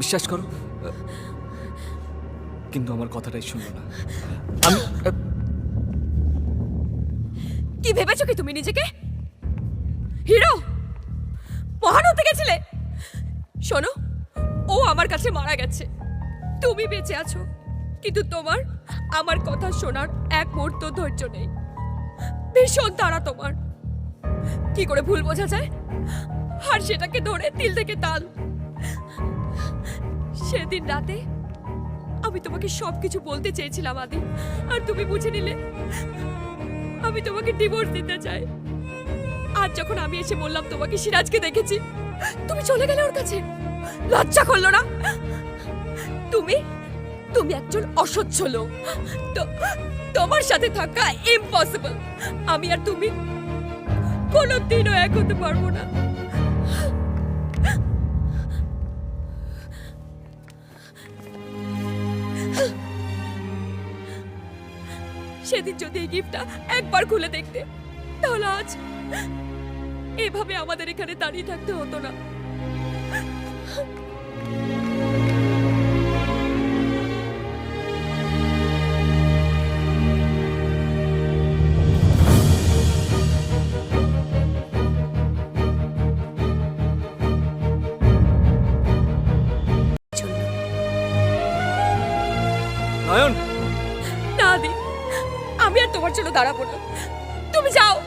বিশ্বাস করো কিন্তু আমার কথাটাই শুনলো না। আমি কি ভেবেছো কি তুমি নিজেকে? হিরো, মহান হতে গেছিলে। শোনো, ও আমার কাছে মারা গেছে। তুমি বেঁচে আছো, কিন্তু তোমার, আমার কথা শোনার এক মুহূর্ত ধৈর্য নেই। ভীষণ তারা তোমার। কি করে ভুল বোঝা যায়? আর সেটাকে ধরে তিল থেকে তাল। সেদিন রাতে আমি তোমাকে সবকিছু বলতে চেয়েছিলাম, আদি। আর তুমি বুঝে নিলে আমি তোমাকে ডিভোর্স দিতে চাই। আর যখন আমি এসে বললাম তোমাকে সিরাজকে দেখেছি, তুমি চলে গেলে ওর কাছে। লজ্জা করল না? তুমি তুমি একজন অসহ্য লোক। তো, তোমার সাথে থাকা ইম্পসিবল আমি আর তুমি কোনোদিনও এক হতে পারব না। সেদিন যদি এই গিফটটা একবার খুলে দেখতে তাহলে আজ এভাবে আমাদের এখানে দাঁড়িয়ে থাকতে হতো না। নয়ন! না দি আমি আর তোমার জন্য দাঁড়াবো না। তুমি যাও।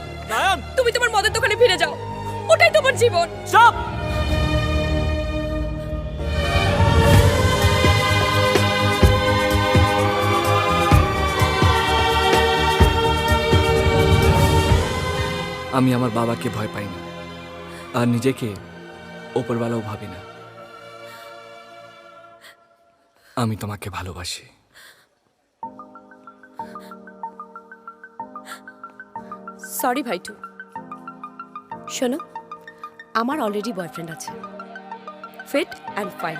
তুমি তোমার মদের দোকানে ফিরে যাও। ওটাই তোমার জীবন। স্টপ! আমি আমার বাবাকে ভয় পাই না। আর নিজেকে ওপরওয়ালাও ভাবি না। আমি তোমাকে ভালোবাসি। সরি ভাইটু। শোনো আমার অলরেডি বয়ফ্রেন্ড আছে। Fit and fine